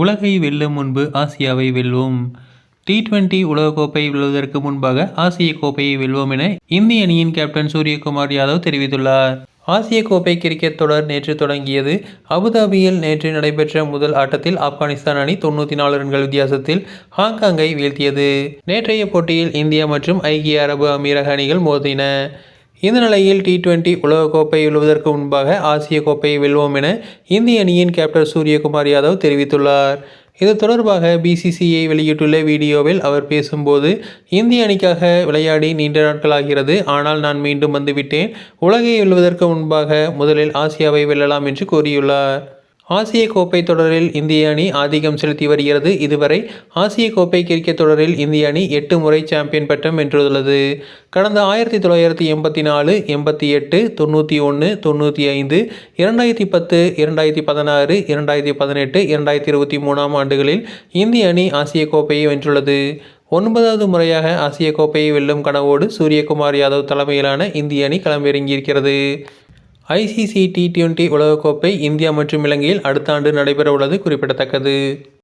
உலகை வெல்லும் முன்பு ஆசியாவை வெல்வோம். டி டுவெண்டி உலகக்கோப்பை வெல்வதற்கு முன்பாக ஆசிய கோப்பையை வெல்வோம் என இந்திய அணியின் கேப்டன் சூரியகுமார் யாதவ் தெரிவித்துள்ளார். ஆசிய கோப்பை கிரிக்கெட் தொடர் நேற்று தொடங்கியது. அபுதாபியில் நேற்று நடைபெற்ற முதல் ஆட்டத்தில் ஆப்கானிஸ்தான் அணி தொண்ணூற்றி நாலு ரன்கள் வித்தியாசத்தில் ஹாங்காங்கை வீழ்த்தியது. நேற்றைய போட்டியில் இந்தியா மற்றும் ஐக்கிய அரபு அமீரக அணிகள் மோதின. இந்த நிலையில் டி டுவெண்டி உலகக்கோப்பை வெல்வதற்கு முன்பாக ஆசிய கோப்பையை வெல்வோம் என இந்திய அணியின் கேப்டன் சூரியகுமார் யாதவ் தெரிவித்துள்ளார். இது தொடர்பாக பிசிசிஐ வெளியிட்டுள்ள வீடியோவில் அவர் பேசும்போது இந்திய அணிக்காக விளையாடி நீண்ட நாட்களாகிறது ஆனால் நான் மீண்டும் வந்துவிட்டேன். உலகை வெல்வதற்கு முன்பாக முதலில் ஆசியாவை வெல்லலாம் என்று கூறியுள்ளார். ஆசிய கோப்பை தொடரில் இந்திய அணி ஆதிக்கம் செலுத்தி வருகிறது. இதுவரை ஆசிய கோப்பை கிரிக்கெட் தொடரில் இந்திய அணி எட்டு முறை சாம்பியன் பட்டம் வென்றுள்ளது. கடந்த ஆயிரத்தி தொள்ளாயிரத்தி எண்பத்தி நாலு எண்பத்தி எட்டு தொண்ணூற்றி ஒன்று தொண்ணூற்றி ஐந்து இரண்டாயிரத்தி பத்து இரண்டாயிரத்தி பதினாறு இரண்டாயிரத்தி பதினெட்டு இரண்டாயிரத்தி இருபத்தி மூணாம் ஆண்டுகளில் இந்திய அணி ஆசிய கோப்பையை வென்றுள்ளது. ஒன்பதாவது முறையாக ஆசிய கோப்பையை வெல்லும் கனவோடு சூரியகுமார் யாதவ் தலைமையிலான இந்திய அணி களமிறங்கியிருக்கிறது ஐசிசி டி டுவெண்டி உலகக்கோப்பை இந்தியா மற்றும் இலங்கையில் அடுத்த ஆண்டு நடைபெற உள்ளது குறிப்பிடத்தக்கது.